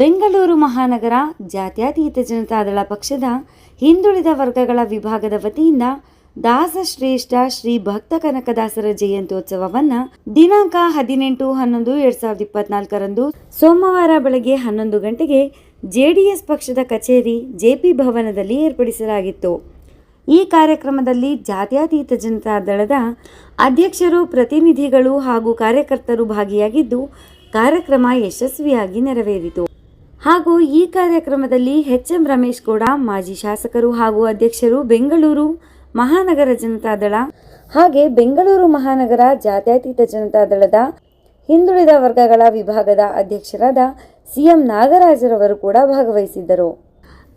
ಬೆಂಗಳೂರು ಮಹಾನಗರ ಜಾತ್ಯತೀತ ಜನತಾದಳ ಪಕ್ಷದ ಹಿಂದುಳಿದ ವರ್ಗಗಳ ವಿಭಾಗದ ವತಿಯಿಂದ ದಾಸಶ್ರೇಷ್ಠ ಶ್ರೀ ಭಕ್ತ ಕನಕದಾಸರ ಜಯಂತ್ಯೋತ್ಸವವನ್ನು ದಿನಾಂಕ ಹದಿನೆಂಟು, ಹನ್ನೊಂದು, ಎರಡ್ ಸಾವಿರದ ಇಪ್ಪತ್ನಾಲ್ಕರಂದು ಸೋಮವಾರ ಬೆಳಗ್ಗೆ ಹನ್ನೊಂದು ಗಂಟೆಗೆ ಜೆಡಿಎಸ್ ಪಕ್ಷದ ಕಚೇರಿ ಜೆಪಿ ಭವನದಲ್ಲಿ ಏರ್ಪಡಿಸಲಾಗಿತ್ತು. ಈ ಕಾರ್ಯಕ್ರಮದಲ್ಲಿ ಜಾತ್ಯತೀತ ಜನತಾದಳದ ಅಧ್ಯಕ್ಷರು, ಪ್ರತಿನಿಧಿಗಳು ಹಾಗೂ ಕಾರ್ಯಕರ್ತರು ಭಾಗಿಯಾಗಿದ್ದು ಕಾರ್ಯಕ್ರಮ ಯಶಸ್ವಿಯಾಗಿ ನೆರವೇರಿತು. ಹಾಗೂ ಈ ಕಾರ್ಯಕ್ರಮದಲ್ಲಿ ಎಚ್ ಎಂ ರಮೇಶ್ ಕೂಡ ಮಾಜಿ ಶಾಸಕರು ಹಾಗೂ ಅಧ್ಯಕ್ಷರು ಬೆಂಗಳೂರು ಮಹಾನಗರ ಜನತಾ ದಳ ಹಾಗೆ ಬೆಂಗಳೂರು ಮಹಾನಗರ ಜಾತ್ಯತೀತ ಜನತಾದಳದ ಹಿಂದುಳಿದ ವರ್ಗಗಳ ವಿಭಾಗದ ಅಧ್ಯಕ್ಷರಾದ ಸಿಎಂ ನಾಗರಾಜರವರು ಕೂಡ ಭಾಗವಹಿಸಿದ್ದರು.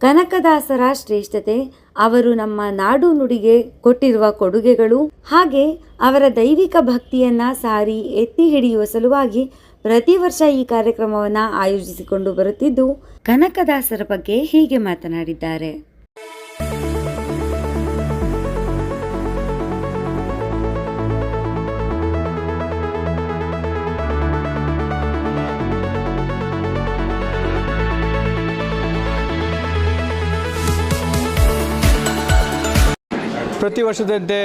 ಕನಕದಾಸರ ಶ್ರೇಷ್ಠತೆ, ಅವರು ನಮ್ಮ ನಾಡು ನುಡಿಗೆ ಕೊಟ್ಟಿರುವ ಕೊಡುಗೆಗಳು ಹಾಗೆ ಅವರ ದೈವಿಕ ಭಕ್ತಿಯನ್ನ ಸಾರಿ ಎತ್ತಿ ಹಿಡಿಯುವ ಸಲುವಾಗಿ ಪ್ರತಿ ವರ್ಷ ಈ ಕಾರ್ಯಕ್ರಮವನ್ನು ಆಯೋಜಿಸಿಕೊಂಡು ಬರುತ್ತಿದ್ದು ಕನಕದಾಸರ ಬಗ್ಗೆ ಹೀಗೆ ಮಾತನಾಡಿದ್ದಾರೆ. ಪ್ರತಿ ವರ್ಷದಂತೆ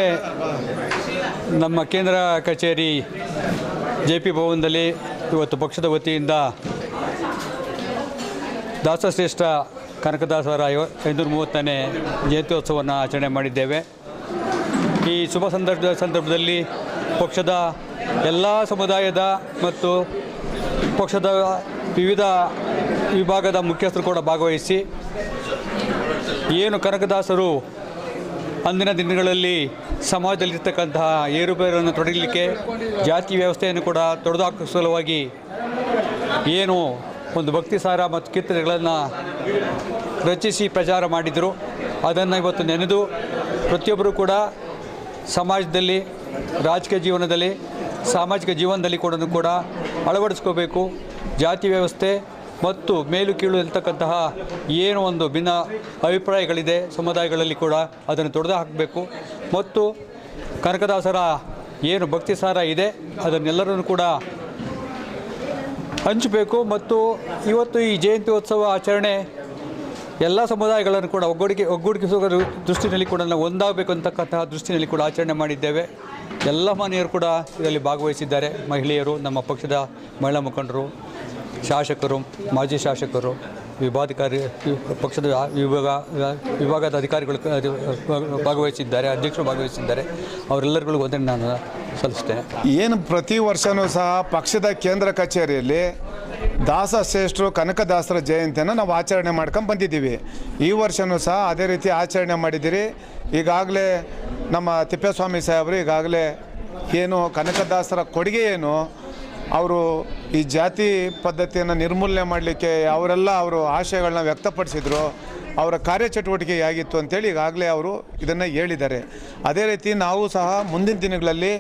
ನಮ್ಮ ಕೇಂದ್ರ ಕಚೇರಿ ಜೆ ಪಿ ಭವನದಲ್ಲಿ ಇವತ್ತು ಪಕ್ಷದ ವತಿಯಿಂದ ದಾಸಶ್ರೇಷ್ಠ ಕನಕದಾಸರ ಐವ ಐನೂರ ಮೂವತ್ತನೇ ಜಯಂತ್ಯೋತ್ಸವವನ್ನು ಆಚರಣೆ ಮಾಡಿದ್ದೇವೆ. ಈ ಶುಭ ಸಂದರ್ಭ ಸಂದರ್ಭದಲ್ಲಿ ಪಕ್ಷದ ಎಲ್ಲ ಸಮುದಾಯದ ಮತ್ತು ಪಕ್ಷದ ವಿವಿಧ ವಿಭಾಗದ ಮುಖ್ಯಸ್ಥರು ಕೂಡ ಭಾಗವಹಿಸಿ ಏನು ಕನಕದಾಸರು ಅಂದಿನ ದಿನಗಳಲ್ಲಿ ಸಮಾಜದಲ್ಲಿರ್ತಕ್ಕಂತಹ ಏರುಪೇರನ್ನು ತೊಡಗಲಿಕ್ಕೆ ಜಾತಿ ವ್ಯವಸ್ಥೆಯನ್ನು ಕೂಡ ತೊಡೆದುಹಾಕುವ ಸಲುವಾಗಿ ಏನು ಒಂದು ಭಕ್ತಿ ಸಾರ ಮತ್ತು ಕೀರ್ತನೆಗಳನ್ನು ರಚಿಸಿ ಪ್ರಚಾರ ಮಾಡಿದರು. ಅದನ್ನು ಇವತ್ತು ನೆನೆದು ಪ್ರತಿಯೊಬ್ಬರು ಕೂಡ ಸಮಾಜದಲ್ಲಿ, ರಾಜಕೀಯ ಜೀವನದಲ್ಲಿ, ಸಾಮಾಜಿಕ ಜೀವನದಲ್ಲಿ ಕೂಡ ಕೂಡ ಅಳವಡಿಸ್ಕೋಬೇಕು. ಜಾತಿ ವ್ಯವಸ್ಥೆ ಮತ್ತು ಮೇಲು ಕೀಳು ಇರ್ತಕ್ಕಂತಹ ಏನು ಒಂದು ಭಿನ್ನ ಅಭಿಪ್ರಾಯಗಳಿದೆ ಸಮುದಾಯಗಳಲ್ಲಿ ಕೂಡ ಅದನ್ನು ತೊಡೆದು ಹಾಕಬೇಕು. ಮತ್ತು ಕನಕದಾಸರ ಏನು ಭಕ್ತಿ ಸಾರ ಇದೆ, ಅದನ್ನೆಲ್ಲರನ್ನು ಕೂಡ ಹಂಚಬೇಕು. ಮತ್ತು ಇವತ್ತು ಈ ಜಯಂತಿ ಉತ್ಸವ ಆಚರಣೆ ಎಲ್ಲ ಸಮುದಾಯಗಳನ್ನು ಕೂಡ ಒಗ್ಗೂಡಿಕೆ, ಒಗ್ಗೂಡಿಸುವ ದೃಷ್ಟಿನಲ್ಲಿ ಕೂಡ ನಾವು ಒಂದಾಗಬೇಕು ಅಂತಕ್ಕಂತಹ ದೃಷ್ಟಿನಲ್ಲಿ ಕೂಡ ಆಚರಣೆ ಮಾಡಿದ್ದೇವೆ. ಎಲ್ಲ ಮಾನ್ಯರು ಕೂಡ ಇದರಲ್ಲಿ ಭಾಗವಹಿಸಿದ್ದಾರೆ. ಮಹಿಳೆಯರು, ನಮ್ಮ ಪಕ್ಷದ ಮಹಿಳಾ ಮುಖಂಡರು ಶಾಸಕರು, ಮಾಜಿ ಶಾಸಕರು, ವಿಭಾಧಿಕಾರಿ, ಪಕ್ಷದ ವಿಭಾಗ, ವಿಭಾಗದ ಅಧಿಕಾರಿಗಳು ಭಾಗವಹಿಸಿದ್ದಾರೆ, ಅಧ್ಯಕ್ಷರು ಭಾಗವಹಿಸಿದ್ದಾರೆ. ಅವರೆಲ್ಲರಿಗೂ ಒಂದನ್ನು ನಾನು ಸಲ್ಲಿಸ್ತೇನೆ. ಏನು ಪ್ರತಿ ವರ್ಷವೂ ಸಹ ಪಕ್ಷದ ಕೇಂದ್ರ ಕಚೇರಿಯಲ್ಲಿ ದಾಸ ಶ್ರೇಷ್ಠರು ಕನಕದಾಸರ ಜಯಂತಿಯನ್ನು ನಾವು ಆಚರಣೆ ಮಾಡ್ಕೊಂಡು ಬಂದಿದ್ದೀವಿ. ಈ ವರ್ಷವೂ ಸಹ ಅದೇ ರೀತಿ ಆಚರಣೆ ಮಾಡಿದ್ದೀರಿ. ಈಗಾಗಲೇ ನಮ್ಮ ತಿಪ್ಪೇಸ್ವಾಮಿ ಸಾಹೇಬರು ಈಗಾಗಲೇ ಏನು ಕನಕದಾಸರ ಕೊಡುಗೆ ಏನು ಅವರು ಈ ಜಾತಿ ಪದ್ಧತಿಯನ್ನು ನಿರ್ಮೂಲನೆ ಮಾಡಲಿಕ್ಕೆ ಅವರೆಲ್ಲ ಅವರು ಆಶಯಗಳನ್ನ ವ್ಯಕ್ತಪಡಿಸಿದರು. ಅವರ ಕಾರ್ಯಚಟುವಟಿಕೆ ಆಗಿತ್ತು ಅಂತೇಳಿ ಈಗಾಗಲೇ ಅವರು ಇದನ್ನು ಹೇಳಿದ್ದಾರೆ. ಅದೇ ರೀತಿ ನಾವು ಸಹ ಮುಂದಿನ ದಿನಗಳಲ್ಲಿ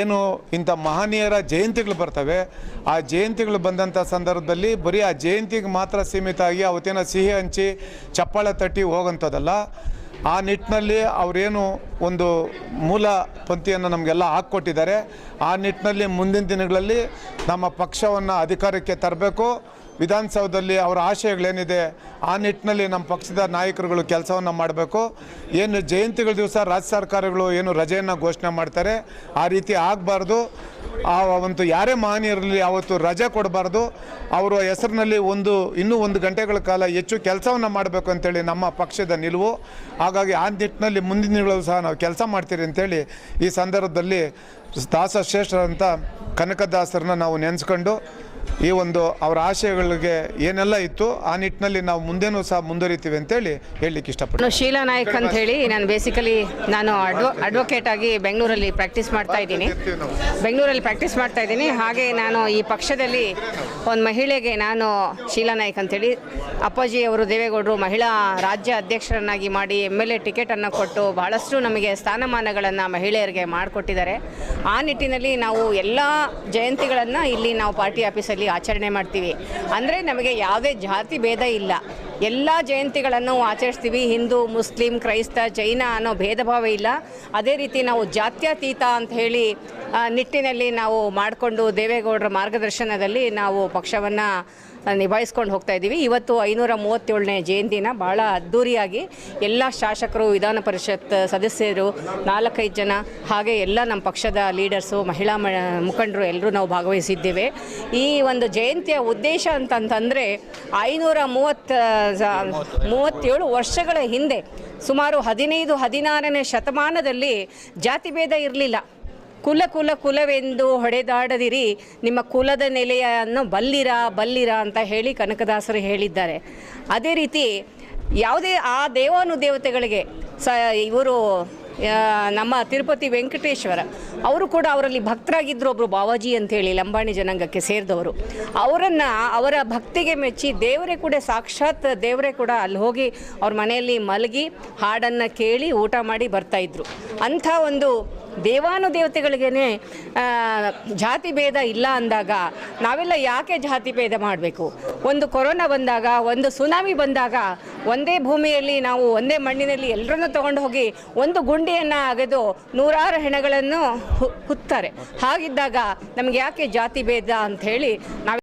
ಏನು ಇಂಥ ಮಹನೀಯರ ಜಯಂತಿಗಳು ಬರ್ತವೆ. ಆ ಜಯಂತಿಗಳು ಬಂದಂಥ ಸಂದರ್ಭದಲ್ಲಿ ಬರೀ ಆ ಜಯಂತಿಗೆ ಮಾತ್ರ ಸೀಮಿತ ಆಗಿ ಅವತ್ತೇನೋ ಸಿಹಿ ಹಂಚಿ, ಚಪ್ಪಾಳೆ ತಟ್ಟಿ ಹೋಗೋಂಥದ್ದಲ್ಲ. ಆ ನಿಟ್ಟಿನಲ್ಲಿ ಅವರೇನು ಒಂದು ಮೂಲ ಪಂಥಿಯನ್ನು ನಮಗೆಲ್ಲ ಹಾಕ್ಕೊಟ್ಟಿದ್ದಾರೆ. ಆ ನಿಟ್ಟಿನಲ್ಲಿ ಮುಂದಿನ ದಿನಗಳಲ್ಲಿ ನಮ್ಮ ಪಕ್ಷವನ್ನು ಅಧಿಕಾರಕ್ಕೆ ತರಬೇಕು. ವಿಧಾನಸೌಧದಲ್ಲಿ ಅವರ ಆಶಯಗಳೇನಿದೆ, ಆ ನಿಟ್ಟಿನಲ್ಲಿ ನಮ್ಮ ಪಕ್ಷದ ನಾಯಕರುಗಳು ಕೆಲಸವನ್ನು ಮಾಡಬೇಕು. ಏನು ಜಯಂತಿಗಳ ದಿವಸ ರಾಜ್ಯ ಸರ್ಕಾರಗಳು ಏನು ರಜೆಯನ್ನು ಘೋಷಣೆ ಮಾಡ್ತಾರೆ, ಆ ರೀತಿ ಆಗಬಾರ್ದು. ಆ ಒಂದು ಯಾರೇ ಮಹನೀಯರಲ್ಲಿ ಅವತ್ತು ರಜೆ ಕೊಡಬಾರ್ದು. ಅವರ ಹೆಸರಿನಲ್ಲಿ ಒಂದು, ಇನ್ನೂ ಒಂದು ಗಂಟೆಗಳ ಕಾಲ ಹೆಚ್ಚು ಕೆಲಸವನ್ನು ಮಾಡಬೇಕು ಅಂತೇಳಿ ನಮ್ಮ ಪಕ್ಷದ ನಿಲುವು. ಹಾಗಾಗಿ ಆ ನಿಟ್ಟಿನಲ್ಲಿ ಮುಂದಿನ ದಿನಗಳಲ್ಲೂ ಸಹ ನಾವು ಕೆಲಸ ಮಾಡ್ತೀರಿ ಅಂತೇಳಿ ಈ ಸಂದರ್ಭದಲ್ಲಿ ದಾಸ ಶ್ರೇಷ್ಠರಂಥ ಕನಕದಾಸರನ್ನ ನಾವು ನೆನೆಸ್ಕೊಂಡು ಈ ಒಂದು ಅವರ ಆಶಯಗಳಿಗೆ ಏನೆಲ್ಲ ಇತ್ತು, ಆ ನಿಟ್ಟಿನಲ್ಲಿ ನಾವು ಮುಂದೇನೂ ಸಹ ಮುಂದುವರಿತೀವಿ ಅಂತೇಳಿ ಹೇಳಲಿಕ್ಕೆ ಇಷ್ಟಪಡ್ತೀನಿ. ಶೀಲಾ ನಾಯಕ್ ಅಂತ ಹೇಳಿ, ನಾನು ಬೇಸಿಕಲಿ ನಾನು ಅಡ್ವ ಅಡ್ವೊಕೇಟ್ ಆಗಿ ಬೆಂಗಳೂರಲ್ಲಿ ಪ್ರಾಕ್ಟೀಸ್ ಮಾಡ್ತಾ ಇದ್ದೀನಿ. ಬೆಂಗಳೂರಲ್ಲಿ ಪ್ರಾಕ್ಟೀಸ್ ಮಾಡ್ತಾ ಇದ್ದೀನಿ. ಹಾಗೆ ನಾನು ಈ ಪಕ್ಷದಲ್ಲಿ ಒಂದು ಮಹಿಳೆಗೆ ನಾನು ಶೀಲಾ ನಾಯ್ಕ್ ಅಂತೇಳಿ ಅಪ್ಪಾಜಿ ಅವರು ದೇವೇಗೌಡರು ಮಹಿಳಾ ರಾಜ್ಯ ಅಧ್ಯಕ್ಷರನ್ನಾಗಿ ಮಾಡಿ ಎಂ ಎಲ್ ಎ ಟಿಕೆಟನ್ನು ಕೊಟ್ಟು ಬಹಳಷ್ಟು ನಮಗೆ ಸ್ಥಾನಮಾನಗಳನ್ನು ಮಹಿಳೆಯರಿಗೆ ಮಾಡಿಕೊಟ್ಟಿದ್ದಾರೆ. ಆ ನಿಟ್ಟಿನಲ್ಲಿ ನಾವು ಎಲ್ಲ ಜಯಂತಿಗಳನ್ನು ಇಲ್ಲಿ ನಾವು ಪಾರ್ಟಿ ಆಫೀಸಲ್ಲಿ ಆಚರಣೆ ಮಾಡ್ತೀವಿ. ಅಂದರೆ ನಮಗೆ ಯಾವುದೇ ಜಾತಿ ಭೇದ ಇಲ್ಲ. ಎಲ್ಲ ಜಯಂತಿಗಳನ್ನು ಆಚರಿಸ್ತೀವಿ. ಹಿಂದೂ, ಮುಸ್ಲಿಂ, ಕ್ರೈಸ್ತ, ಜೈನ ಅನ್ನೋ ಭೇದ ಭಾವ ಇಲ್ಲ. ಅದೇ ರೀತಿ ನಾವು ಜಾತ್ಯತೀತ ಅಂತ ಹೇಳಿ ನಿಟ್ಟಿನಲ್ಲಿ ನಾವು ಮಾಡಿಕೊಂಡು ದೇವೇಗೌಡರ ಮಾರ್ಗದರ್ಶನದಲ್ಲಿ ನಾವು ಪಕ್ಷವನ್ನು ನಿಭಾಯಿಸ್ಕೊಂಡು ಹೋಗ್ತಾ ಇದ್ದೀವಿ ಇವತ್ತು ಐನೂರ ಮೂವತ್ತೇಳನೇ ಜಯಂತಿನ ಭಾಳ ಅದ್ಧೂರಿಯಾಗಿ ಎಲ್ಲ ಶಾಸಕರು, ವಿಧಾನ ಪರಿಷತ್ ಸದಸ್ಯರು, ನಾಲ್ಕೈದು ಜನ, ಹಾಗೆ ಎಲ್ಲ ನಮ್ಮ ಪಕ್ಷದ ಲೀಡರ್ಸು, ಮಹಿಳಾ ಮುಖಂಡರು ಎಲ್ಲರೂ ನಾವು ಭಾಗವಹಿಸಿದ್ದೇವೆ. ಈ ಒಂದು ಜಯಂತಿಯ ಉದ್ದೇಶ ಅಂತಂತಂದರೆ ಐನೂರ ಮೂವತ್ತ ಮೂವತ್ತೇಳು ವರ್ಷಗಳ ಹಿಂದೆ ಸುಮಾರು ಹದಿನೈದು, ಹದಿನಾರನೇ ಶತಮಾನದಲ್ಲಿ ಜಾತಿಭೇದ ಇರಲಿಲ್ಲ. ಕುಲ ಕುಲ ಕುಲವೆಂದು ಹೊಡೆದಾಡದಿರಿ, ನಿಮ್ಮ ಕುಲದ ನೆಲೆಯನ್ನು ಬಲ್ಲಿರ ಬಲ್ಲಿರ ಅಂತ ಹೇಳಿ ಕನಕದಾಸರು ಹೇಳಿದ್ದಾರೆ. ಅದೇ ರೀತಿ ಯಾವುದೇ ಆ ದೇವಾನು ದೇವತೆಗಳಿಗೆ ಸ, ಇವರು ನಮ್ಮ ತಿರುಪತಿ ವೆಂಕಟೇಶ್ವರ, ಅವರು ಕೂಡ ಅವರಲ್ಲಿ ಭಕ್ತರಾಗಿದ್ದರು ಒಬ್ಬರು ಬಾವಾಜಿ ಅಂತೇಳಿ ಲಂಬಾಣಿ ಜನಾಂಗಕ್ಕೆ ಸೇರಿದವರು. ಅವರನ್ನು, ಅವರ ಭಕ್ತಿಗೆ ಮೆಚ್ಚಿ ದೇವರೇ ಕೂಡ ಸಾಕ್ಷಾತ್ ದೇವರೇ ಕೂಡ ಅಲ್ಲಿ ಹೋಗಿ ಅವ್ರ ಮನೆಯಲ್ಲಿ ಮಲಗಿ ಹಾಡನ್ನು ಕೇಳಿ ಊಟ ಮಾಡಿ ಬರ್ತಾಯಿದ್ರು ಅಂಥ ಒಂದು ದೇವಾನುದೇವತೆಗಳಿಗೇನೆ ದೇವತೆಗಳಿಗೇನೆ ಜಾತಿ ಭೇದ ಇಲ್ಲ ಅಂದಾಗ ನಾವೆಲ್ಲ ಯಾಕೆ ಜಾತಿ ಭೇದ ಮಾಡಬೇಕು? ಒಂದು ಕೊರೋನಾ ಬಂದಾಗ, ಒಂದು ಸುನಾಮಿ ಬಂದಾಗ ಒಂದೇ ಭೂಮಿಯಲ್ಲಿ ನಾವು ಒಂದೇ ಮಣ್ಣಿನಲ್ಲಿ ಎಲ್ಲರನ್ನೂ ತಗೊಂಡು ಹೋಗಿ ಒಂದು ಗುಂಡಿಯನ್ನು ಅಗೆದು ನೂರಾರು ಹೆಣಗಳನ್ನು ಹುತ್ತಾರೆ. ಹಾಗಿದ್ದಾಗ ನಮಗೆ ಯಾಕೆ ಜಾತಿ ಭೇದ ಅಂಥೇಳಿ ನಾವು